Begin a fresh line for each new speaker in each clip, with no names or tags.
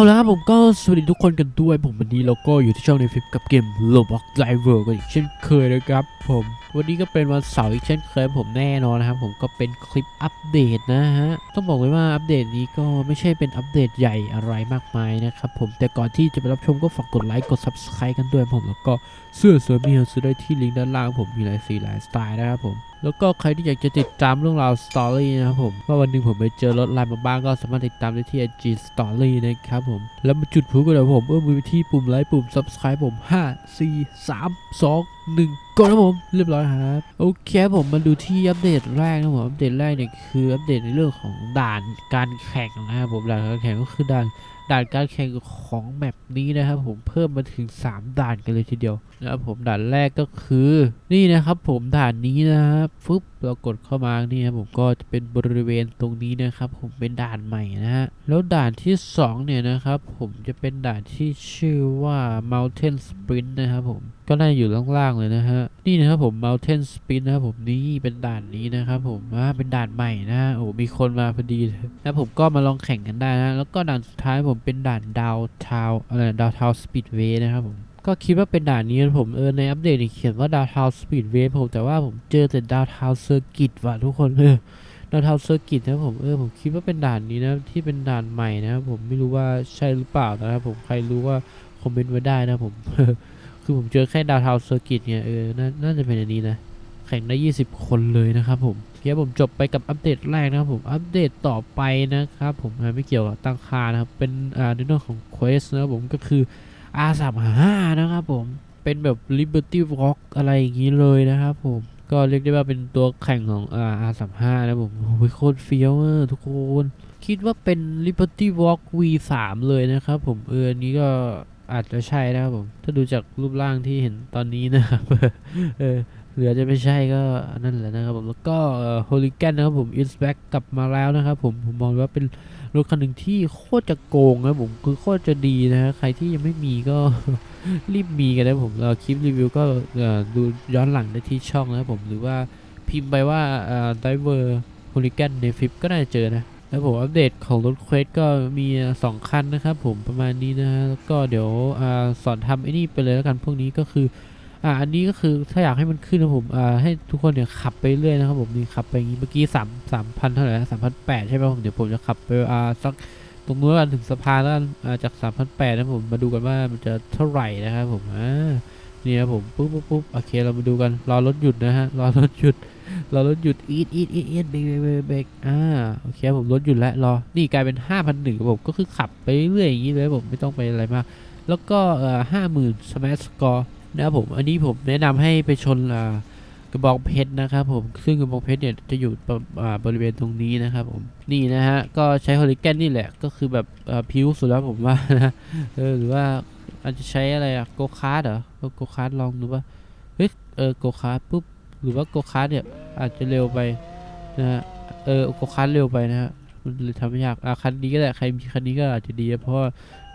เอาละครับผมก็สวัสดีทุกคนกันด้วย ผมวันนี้เราก็อยู่ที่ช่องในฟิปกับเกม Roblox Driver กันอีกเช่นเคยนะครับผมวันนี้ก็เป็นวันเสาร์อีกเช่นเคยผมแน่นอนนะครับผมก็เป็นคลิปอัปเดตนะฮะต้องบอกเลยว่าอัปเดตนี้ก็ไม่ใช่เป็นอัปเดตใหญ่อะไรมากมายนะครับผมแต่ก่อนที่จะไปรับชมก็ฝากกดไลค์กด Subscribe กันด้วยผมแล้วก็เสื้อเสื้อมีซื้อได้ที่ลิงก์ด้านล่างผมมีหลายสีหลายสไตล์นะครับผม แล้วก็ใครที่อยากจะติดตามเรื่องราวสตอรี่นะครับผมว่าวันหนึ่งผมไปเจอรถไลน์มาบ้างก็สามารถติดตามได้ที่ IG Story นะครับผม แล้วมาจุดพลุกันเลยผมเออมือไปที่ปุ่มไลค์ปุ่ม Subscribe ผม 5 4 3 2 1กดนะผมเรียบร้อยครับ โอเคผมมาดูที่อัปเดตแรกนะผมอัปเดตแรกเนี่ยคืออัปเดตในเรื่องของด่านการแข่งนะครับผมด่านการแข่งก็คือด่าน ด่านการแข่งของแมปนี้นะครับผมเพิ่มมาถึง 3 ด่านกันเลยทีเดียวนะครับผมด่านแรกก็คือนี่นะครับผมด่านนี้นะครับฟึบเรากดเข้ามานี่ครับผมก็จะเป็นบริเวณตรงนี้นะครับผมเป็นด่านใหม่นะฮะแล้วด่านที่ 2 เนี่ยนะครับผมจะเป็นด่านที่ชื่อว่า Mountain Sprint นะครับผม ก็น่าจะอยู่ล่างๆเลยนะฮะ นี่นะครับผม Mountain Spin นะครับผมนี่เป็นด่านนี้นะครับผมอ่าเป็นด่านใหม่นะโอ้มีคนมาพอดีเลยแล้วผมก็มาลองแข่งกันได้นะ แล้วก็ด่านสุดท้ายผมเป็นด่านดาวทาวอะไรดาวทาวสปีดเวย์นะครับผมก็คิดว่าเป็นด่านนี้นะผมเออในอัปเดตนี่เขียนว่าดาวทาวสปีดเวย์ผมแต่ว่าผมเจอแต่ดาวทาวเซอร์กิตว่ะทุกคนเออดาวทาวเซอร์กิตนะผมเออผมคิดว่าเป็นด่านนี้นะที่เป็นด่านใหม่นะผมไม่รู้ว่าใช่หรือเปล่านะครับผมใครรู้ว่าคอมเมนต์ไว้ได้นะผม คือผมเจอแค่ดาวเทาเซอร์กิตเนี่ยเออน,น่าจะเป็นอันนี้นะ แข่งได้ 20 คนเลยนะครับผมเดี๋ยวผมจบไปกับอัปเดตแรกนะครับผม อัปเดตต่อไปนะครับผมไม่เกี่ยวกับตั้งค่านะครับ เป็นอ่าในเรื่องของ Quest นะครับผมก็คือ R35 นะครับผม เป็นแบบ Liberty Walk อะไรอย่างนี้เลยนะครับผมก็เรียกได้ว่าเป็นตัวแข่งของอ่า R35 นะผมโอ้ยโคตรเฟี้ยวอะทุกคน คิดว่าเป็น Liberty Walk V3 เลยนะครับผม เอออันนี้ก็ อาจจะใช่นะครับผม ถ้าดูจากรูปร่างที่เห็นตอนนี้นะครับเออเหลือจะไม่ใช่ก็นั่นแหละนะครับผมแล้วก็โฮลิแกนนะครับผมอินสแบ็กกลับมาแล้วนะครับผมผมมองว่าเป็นรถคันหนึ่งที่โคตรจะโกงนะผมคือโคตรจะดีนะฮะใครที่ยังไม่มีก็รีบมีกันนะผมเราคลิปรีวิวก็ดูย้อนหลังได้ที่ช่องนะครับผมหรือว่าพิมพ์ไปว่าไดเวอร์โฮลิแกนในฟิปก็น่าจะเจอนะ แล้วผมอัปเดตของรถเควสก็มี 2 คันนะครับผมประมาณนี้นะฮะแล้วก็เดี๋ยวอสอนทำไอ้นี่ไปเลยแล้วกันพวกนี้ก็คืออ่าอันนี้ก็คือถ้าอยากให้มันขึ้นนะผมอ่าให้ทุกคนเนี่ยขับไปเรื่อยนะครับผมนี่ขับไปอย่างนี้เมื่อกี้สามสามพันเท่าไหร่สามพันแปดใช่ไหมผมเดี๋ยวผมจะขับไปอ่าสักตรงนู้นกันถึงสะพานแล้วกันอ่าจากสามพันแปดนะผมมาดูกันว่ามันจะเท่าไหร่นะครับผมอ่านี่ครับผมปุ๊บปุ๊บปุ๊บโอเคเรามาดูกันรอรถหยุดนะฮะรอรถหยุด รอรถหยุดอีดอีดอีดอีดเบรกเบรกเบรกอ่าโอเคผมรถหยุดแล้วรอนี่กลายเป็นห้าพันหนึ่งผมก็คือขับไปเรื่อยอย่างนี้เลยผมไม่ต้องไปอะไรมาก แล้วก็เอ่อห้าหมื่นสมาร์ทสกอร์นะครับผมอันนี้ผมแนะนำให้ไปชนอ่ากระบอกเพชรนะครับผมซึ่งกระบอกเพชรเนี่ยจะอยู่บริเวณตรงนี้นะครับผมนี่นะฮะก็ใช้ฮอลิแกนนี่แหละก็คือแบบเอ่อพิ้วสุดแล้วผมว่านะเออหรือว่าอาจจะใช้อะไรอะโกคาร์ดเหรอโกคาร์ดลองดูว่าเฮ้ยเออโกคาร์ดปุ๊บ หรือว่าโกคาร์ดเนี่ยอาจจะเร็วไปนะฮะเออโกคาร์ดเร็วไปนะฮะมันเลยทำไม่ยากอะคันนี้ก็ได้ใครมีคันนี้ก็อาจจะดีเพราะว่า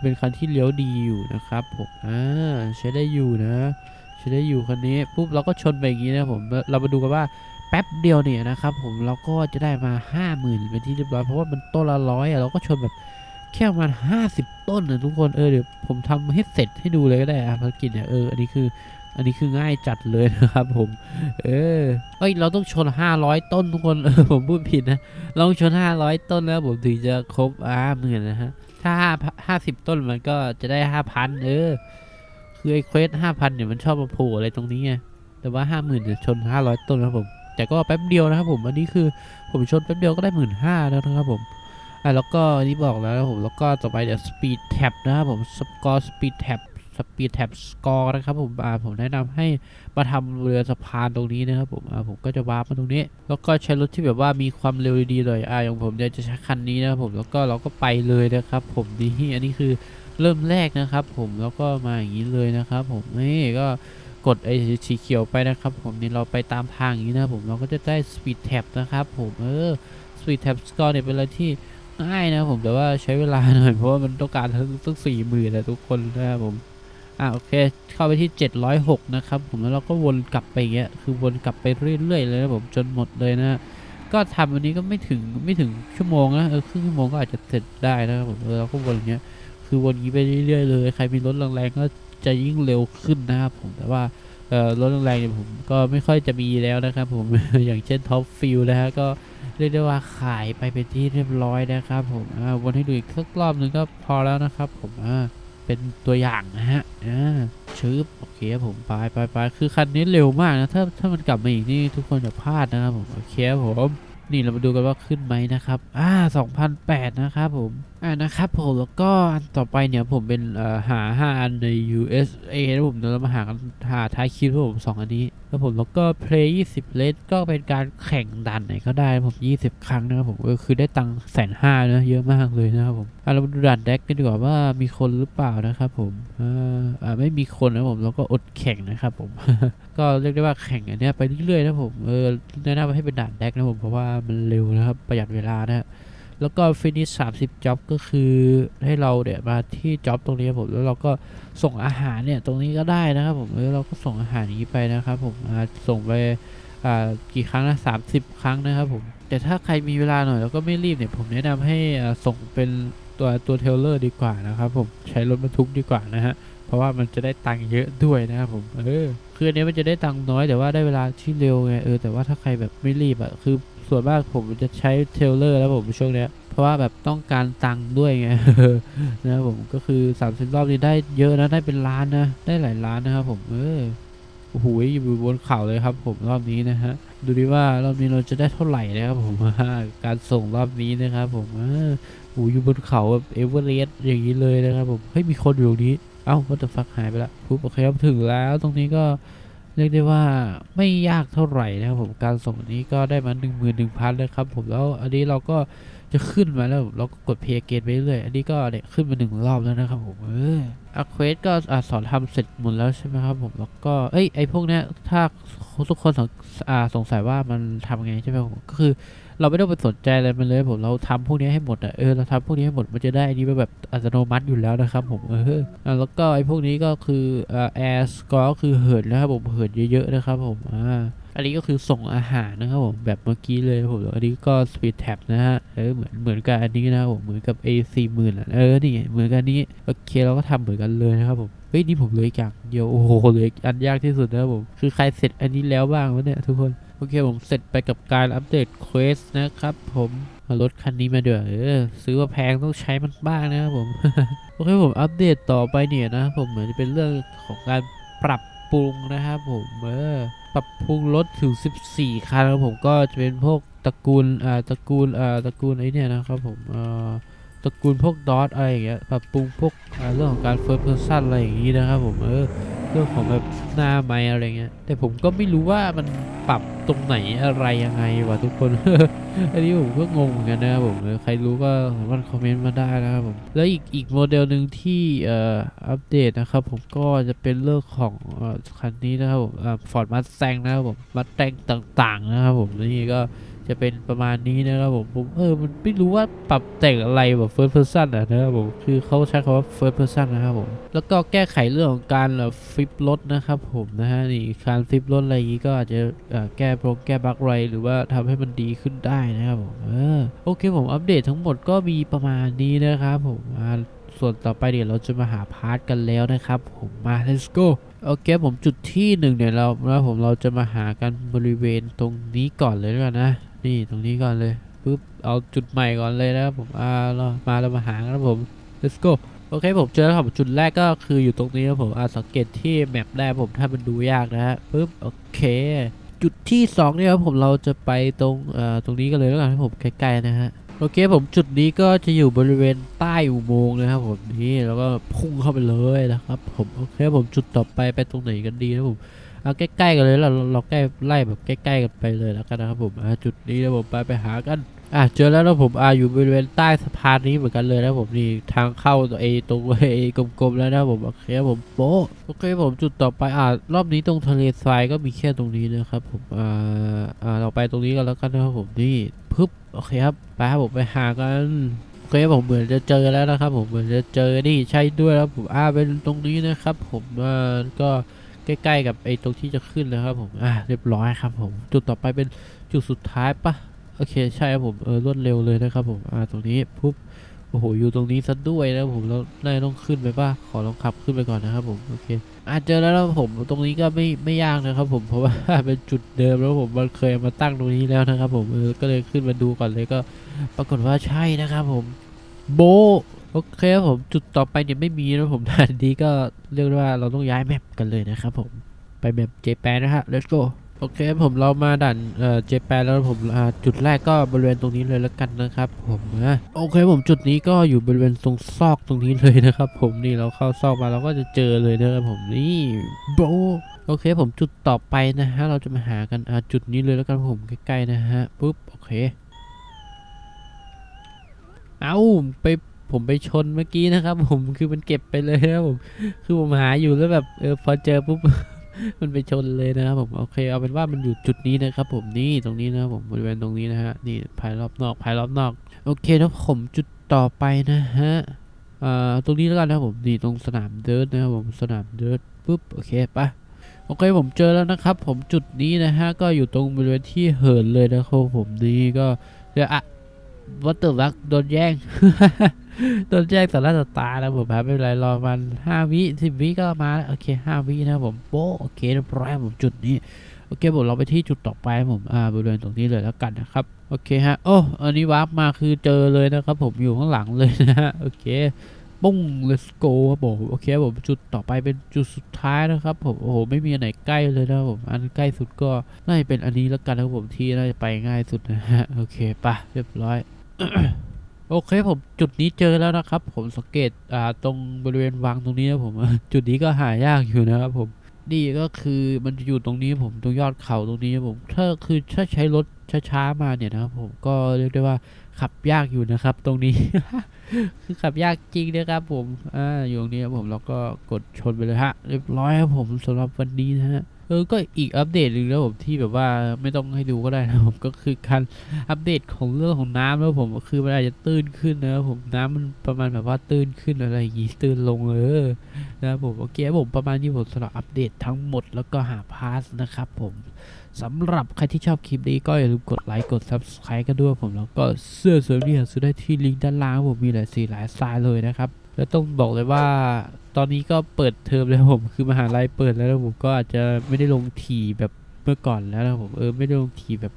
เป็นคันที่เลี้ยวดีอยู่นะครับผมอ่าใช้ได้อยู่นะใช้ได้อยู่คันนี้ปุ๊บเราก็ชนไปอย่างนี้นะผมเรามาดูกันว่าแป๊บเดียวเนี่ยนะครับผมเราก็จะได้มาห้าหมื่นเป็นที่เรียบร้อยเพราะว่ามันต้นละร้อยอะเราก็ชนแบบแค่ประมาณห้าสิบต้นนะทุกคนเออเดี๋ยวผมทำให้เสร็จให้ดูเลยก็ได้อะภารกิจเนี่ยเอออันนี้คือ อันนี้คือง่ายจัดเลยนะครับผม เออเอ้ยเราต้องชนห้าร้อยต้นทุกคนเออผมพูดผิดนะ เราต้องชนห้าร้อยต้นแล้วผมถึงจะครบอ่าหมื่นนะฮะ ถ้าห้าสิบต้นมันก็จะได้ห้าพันเออ คือไอ้เควสห้าพันเนี่ยมันชอบมาโผล่อะไรตรงนี้ไง แต่ว่าห้าหมื่นเนี่ยชนห้าร้อยต้นนะครับผม แต่ก็แป๊บเดียวนะครับผม อันนี้คือผมชนแป๊บเดียวก็ได้หมื่นห้าแล้วนะครับผมอะแล้วก็นนี้บอกแล้วนะผม แล้วก็ต่อไปเดี๋ยวสปีดแท็บนะครับผม สกอร์สปีดแท็บ สปีดแท็บสกอร์นะครับผมอ่าผมแนะนำให้มาทำเรือสะพานตรงนี้นะครับผมอ่าผมก็จะวาร์ปมาตรงนี้ แล้วก็ใช้รถที่แบบว่ามีความเร็วดีๆเลยอ่าอย่างผมเนี่ยจะใช้คันนี้นะครับผมแล้วก็เราก็ไปเลยนะครับผมนี่อันนี้คือเริ่มแรกนะครับ ผมแล้วก็มาอย่างนี้เลยนะครับ ผมนี่ก็กดไอ้สีเขียวไปนะครับ ผมนี่เราไปตามทางอย่างนี้นะผมเราก็จะได้ speed tab นะครับผมเออ speed tab score เนี่ยเป็นอะไรที่ง่ายนะผมแต่ว่าใช้เวลาหน่อยเพราะว่ามันต้องการทั้งตั้งสี่หมื่นนะทุกคนนะครับผม อ่าโอเค เข้าไปที่ 706 นะครับผมแล้วเราก็วนกลับไปอย่างเงี้ยคือวนกลับไปเรื่อยๆเลยนะผมจนหมดเลยนะก็ทำวันนี้ก็ไม่ถึงไม่ถึงชั่วโมงนะเออครึ่งชั่วโมงก็อาจจะเสร็จได้นะครับผมเราก็วนอย่างเงี้ยคือวนอย่างนี้ไปเรื่อยๆเลยใครมีรถแรงๆก็จะยิ่งเร็วขึ้นนะครับผมแต่ว่าเอ่อรถแรงๆเนี่ยผมก็ไม่ค่อยจะมีแล้วนะครับผมอย่างเช่นท็อปฟิลนะฮะก็เรียกได้ว่าขายไปเป็นที่เรียบร้อยนะครับผมอ่าวนให้ดูอีกสักรอบหนึ่งก็พอแล้วนะครับผมอ่า เป็นตัวอย่างนะฮะอ่าชืบโอเคครับผมไปไปไปคือคันนี้เร็วมากนะถ้าถ้ามันกลับมาอีกนี่ทุกคนจะพลาดนะครับผมโอเคครับผมนี่เรามาดูกันว่าขึ้นไหมนะครับอ่า2008 นะครับผม อ่านะครับผมแล้วก็อันต่อไปเนี่ยผมเป็นเอ่อหาห้าอันใน USA นะผมเดี๋ยวเรามาหากันหาท้ายคลิปผมสองอันนี้แล้วผมแล้วก็ Play 20 เลสก็เป็นการแข่งดันไหนก็ได้นะผม 20 ครั้งนะครับผมก็คือได้ตังค์แสนห้านะเยอะมากเลยนะครับผมอะเรามาดูดันแดกกันดีกว่าว่ามีคนหรือเปล่านะครับผมอ่าอ่าไม่มีคนนะผมแล้วก็อดแข่งนะครับผม ก็เรียกได้ว่าแข่งอันเนี้ยไปเรื่อยๆนะผมเออแนะนำให้เป็นด่านแดกนะผมเพราะว่ามันเร็วนะครับประหยัดเวลานะฮะ แล้วก็ฟินิช30จ็อบก็คือให้เราเนี่ยมาที่จ็อบตรงนี้ผมแล้วเราก็ส่งอาหารเนี่ยตรงนี้ก็ได้นะครับผมเออเราก็ส่งอาหารนี้ไปนะครับผมส่งไปกี่ครั้งนะ30ครั้งนะครับผมแต่ถ้าใครมีเวลาหน่อยแล้วก็ไม่รีบเนี่ยผมแนะนำให้ส่งเป็นตัวตัวเทลเลอร์ดีกว่านะครับผมใช้รถบรรทุกดีกว่านะฮะเพราะว่ามันจะได้ตังค์เยอะด้วยนะครับผมเออคืออันนี้มันจะได้ตังค์น้อยแต่ว่าได้เวลาที่เร็วไงเออแต่ว่าถ้าใครแบบไม่รีบอะคือ ส่วนมากผมจะใช้เทเลอร์แล้วผมช่วงเนี้ยเพราะว่าแบบต้องการตังค์ด้วยไงนะผมก็คือ 30 รอบนี้ได้เยอะนะได้เป็นล้านนะได้หลายล้านนะครับผมเออโอ้โหอยู่บนเขาเลยครับ ผมรอบนี้นะฮะดูดิว่ารอบนี้เราจะได้เท่าไหร่นะครับผมการส่งรอบนี้นะครับ ผมเออโอ้อยู่บนเขาแบบเอเวอเรสต์อย่างนี้เลยนะครับผมเฮ้ยมีคนอยู่ตรงนี้เอ้าวัตถุฟักหายไปละปุ๊บโอเคครับถึงแล้วตรงนี้ก็ เรียกได้ว่าไม่ยากเท่าไหร่นะครับผมการส่งนนี้ก็ได้มา1 1 0 0 0นะครับผมแล้วอันนี้เราก็ จะขึ้นมาแล้วเราก็กดเพย์เกตไปเรื่อยอันนี้ก็เนี่ยขึ้นมาหนึ่งรอบแล้วนะครับผมเอออะเควสก็อะสอนทำเสร็จหมดแล้วใช่ไหมครับผมแล้วก็เอ้ยไอพวกเนี้ยถ้าทุกคนสงอ่าสงสัยว่ามันทำไงใช่ไหมผมก็คือ เราไม่ต้องไปสนใจอะไรมันเลยผมเราทำพวกนี้ให้หมดอะเออเราทำพวกนี้ให้หมดมันจะได้อันนี้มาแบบอัตโนมัติอยู่แล้วนะครับผมเออแล้วก็ไอพวกนี้ก็คืออ่าแอร์สกอร์ก็คือเหินนะครับผมเหินเยอะๆนะครับผมอ่า อันนี้ก็คือส่งอาหารนะครับผมแบบเมื่อกี้เลยผมแล้วอันนี้ก็สปีดแท็บนะฮะเออเหมือนเหมือนกับอันนี้นะผมเหมือนกับ A 4 0 0 0 0อะเออนี่เหมือนกันนี้โอเคเราก็ทำเหมือนกันเลยนะครับผมเฮ้ยนี่ผมเลยอีกอย่างเดียวโอ้โหเลยอันยากที่สุดนะครับผมคือใครเสร็จอันนี้แล้วบ้างวะเนี่ยทุกคนโอเคผมเสร็จไปกับการอัปเดตเควสนะครับผมรถคันนี้มาด้วยเออซื้อมาแพงต้องใช้มันบ้างนะครับผมโอเคผมอัปเดตต่อไปเนี่ยนะผมเหมือนจะเป็นเรื่องของการปรับ ปรุงนะครับผมเออปรับปรุงรถถึง 14 คันครับผมก็จะเป็นพวกตระกูลอ่าตระกูลอ่าตระกูลไอ้เนี่ยนะครับผมเอ่อ ตระกูลพวกดอทอะไรอย่างเงี้ยปรับปรุงพวกเรื่องของการเฟิร์สเพอร์ซันอะไรอย่างงี้นะครับผมเออเรื่องของแบบหน้าไม้อะไรเงี้ยแต่ผมก็ไม่รู้ว่ามันปรับตรงไหนอะไรยังไงวะทุกคน อันนี้ผมก็งงเหมือนกันนะครับผมใครรู้ก็สามารถคอมเมนต์มาได้นะครับผมแล้วอีกอีกโมเดลหนึ่งที่เอ่ออัปเดตนะครับผมก็จะเป็นเรื่องของอคันนี้นะครับผมฟอร์ดมัสแซงนะครับผมมัสแตงต่างๆนะครับผมนี่ก็ จะเป็นประมาณนี้นะครับผมผมเออมันไม่รู้ว่าปรับแต่งอะไรแบบ first person อะนะครับผมคือเขาใช้คำว่า first person นะครับผมแล้วก็แก้ไขเรื่องของการฟลิปรถนะครับผมนะฮะนี่การฟลิปรถอะไรอย่างนี้ก็อาจจะแก้โปรแก้บั๊กอะไรหรือว่าทำให้มันดีขึ้นได้นะครับผมเออโอเคผมอัปเดตทั้งหมดก็มีประมาณนี้นะครับผมอ่าส่วนต่อไปเดี๋ยวเราจะมาหาพาร์ทกันแล้วนะครับ ผมมา let's go โอเคผมจุดที่หนึ่งเนี่ยเราแล้วผมเราจะมาหากันบริเวณตรงนี้ก่อนเลยแล้วกันนะ นี่ตรงนี้ก่อนเลยปุ๊บเอาจุดใหม่ก่อนเลยนะครับผมอ่าเรามาเรามาหากันครับผม let's go โอเคผมเจอแล้วครับจุดแรกก็คืออยู่ตรงนี้ครับผมอ่าสังเกตที่แมปได้ผมถ้ามันดูยากนะฮะปุ๊บโอเคจุดที่สองเนี่ยครับผมเราจะไปตรงเอ่อตรงนี้กันเลยแล้วกันครับผมใกล้ๆนะฮะโอเคผมจุดนี้ก็จะอยู่บริเวณใต้อุโมงค์นะครับผมนี่แล้วก็พุ่งเข้าไปเลยนะครับผมโอเคผมจุดต่อไปไปตรงไหนกันดีนะผม เอาใกล้ๆกันเลยเราเราใกล้ไล่แบบใกล้ๆกันไปเลยแล้วกันนะครับผมจุดนี้นะผมไปไปหากันอะเจอแล้วนะผมอ่าอยู่บริเวณใต้สะพานนี้เหมือนกันเลยนะผมนี่ทางเข้าตัวเอตรงไอ้กลมๆแล้วนะผมโอเคครับผมโป๊ะโอเคผมจุดต่อไปอ่ารอบนี้ตรงทะเลทรายก็มีแค่ตรงนี้นะครับผมอ่าอ่าเราไปตรงนี้กันแล้วกันนะครับผมนี่ปึ๊บโอเคครับไปครับผมไปหากันโอเคผมเหมือนจะเจอแล้วนะครับผมเหมือนจะเจอนี่ใช่ด้วยแล้วผมอ่าเป็นตรงนี้นะครับผมอ่าก็ ใกล้ๆกับไอ้ตรงที่จะขึ้นนะครับผม อะเรียบร้อยครับผม จุดต่อไปเป็นจุดสุดท้ายปะโอเคใช่ครับผมเออรวดเร็วเลยนะครับผม อ่าตรงนี้ปุ๊บโอ้โหอยู่ตรงนี้ซะด้วยนะผมเราได้ต้องขึ้นไปป่ะขอลองขับขึ้นไปก่อนนะครับผมโอเคอาจเจอแล้วนะผมตรงนี้ก็ไม่ไม่ยากนะครับผมเพราะว่าเป็นจุดเดิมแล้วผมมันเคยมาตั้งตรงนี้แล้วนะครับผมเออก็เลยขึ้นมาดูก่อนเลยก็ ปรากฏว่าใช่นะครับผมโบ โอเคครับผมจุดต่อไปเนี่ยไม่มีนะผมด่านนี้ก็เรียกได้ว่าเราต้องย้ายแมปกันเลยนะครับผมไปแมปเจแปนนะฮะ let's go โอเคครับผมเรามาด่านเอ่อเจแปนแล้วผมจุดแรกก็บริเวณตรงนี้เลยแล้วกันนะครับ ผมนะโอเคผมจุดนี้ก็อยู่บริเวณตรงซอกตรงนี้เลยนะครับ ผมนี่เราเข้าซอกมาเราก็จะเจอเลยนะครับผมนี่โบโอเคผมจุดต่อไปนะฮะเราจะมาหากันจุดนี้เลยแล้วกันผมใกล้ๆนะฮะปุ๊บโอเค เอ้าไป ผมไปชนเมื่อกี้นะครับ ผมคือมันเก็บไปเลยนะครับผมคือผมหาอยู่แล้วแบบเออพอเจอปุ๊บมันไปชนเลยนะครับผมโอเคเอาเป็นว่ามันอยู่จุดนี้นะครับ ผมนี่ตรงนี้นะครับผมบริเวณตรงนี้นะฮะนี่ภายรอบนอกภายรอบนอก โอเคแล้วผมจุดต่อไปนะฮะอ่าตรงนี้แล้วกันนะครับผมนี่ตรงสนามเดิร์ดนะครับผมสนามเดิร์ดปุ๊บโอเคปะโอเคผมเจอแล้วนะครับ ผมจุดนี้นะฮะก็อยู่ตรงบริเวณที่เหินเลยนะครับผมนี่ก็เดี๋ยวอะวัตถุรักโดนแย่ง โดนแย่งสาระตาร์นะผมครับไม่เป็นไรรอมันห้าวิสิบวิก็มาโอเคห้าวินะผมโป๊โอเคเรียบร้อยผมจุดนี้โอเคผมเราไปที่จุดต่อไปผมอ่าบริเวณตรงนี้เลยแล้วกันนะครับโอเคฮะโอ้อันนี้วาร์ปมาคือเจอเลยนะครับ ผมอยู่ข้างหลังเลยนะฮะโอเคปุ้ง let's go ครับผมโอเคผมจุดต่อไปเป็นจุดสุดท้ายนะครับผมโอ้โหไม่มีอันไหนใกล้เลยนะผมอันใกล้สุดก็น่าจะเป็นอันนี้แล้วกันนะครับผมที่น่าจะไปง่ายสุดนะฮะโอเคปะเรียบร้อย โอเคผมจุดนี้เจอแล้วนะครับ ผมสังเกตอ่าตรงบริเวณวางตรงนี้นะผมจุดนี้ก็หายากอยู่นะครับผมนี่ก็คือมันจะอยู่ตรงนี้ผมตรงยอดเขาตรงนี้ผมถ้าคือถ้าใช้รถช้าๆมาเนี่ยนะครับผมก็เรียกได้ว่าขับยากอยู่นะครับ ตรงนี้ คือขับยากจริงนะครับผม อ่า อยู่ตรงนี้ครับผมแล้วก็กดชนไปเลยฮะ เรียบร้อยครับผมสำหรับวันนี้นะฮะ เออ ก็อีกอัปเดตหนึ่งแล้วผมที่แบบว่าไม่ต้องให้ดูก็ได้นะผมก็คือการอัปเดตของเรื่องของน้ำแล้วผมก็คือมันอาจจะตื้นขึ้นนะครับผมน้ำมันประมาณแบบว่าตื้นขึ้นอะไรอย่างงี้ตื้นลงเออนะครับผมโอเคผมประมาณนี้ผมสำหรับอัปเดตทั้งหมดแล้วก็หาพาสนะครับผม สำหรับใครที่ชอบคลิปนี้ก็อย่าลืมกดไลค์กด subscribe กันด้วยผมแล้วก็เสื้อสวยๆนี่หาซื้อได้ที่ลิงก์ด้านล่างผมมีหลายสีหลายสไตล์เลยนะครับ แล้วต้องบอกเลยว่าตอนนี้ก็เปิดเทอมแล้วผมคือมหาลัยเปิดแล้วผมก็อาจจะไม่ได้ลงถี่แบบเมื่อก่อนแล้วนะผมเออไม่ได้ลงถี่แบบ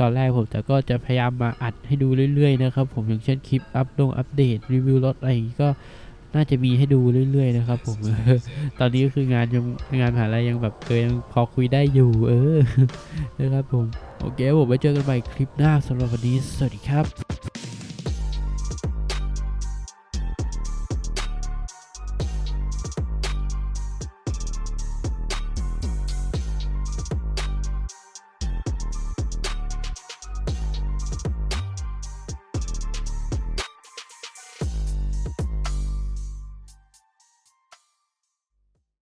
ตอนแรกผมแต่ก็จะพยายามมาอัดให้ดูเรื่อยๆนะครับผมอย่างเช่นคลิปอัพลงอัปเดตรีวิวรถอะไรอย่างงี้ก็ น่าจะมีให้ดูเรื่อยๆนะครับผมตอนนี้ก็คืองานยังงานมหาลัยยังแบบเออยังพอคุยได้อยู่ เออนะครับผม โอเคผมไว้เจอกันใหม่คลิปหน้าสำหรับวันนี้ สวัสดีครับ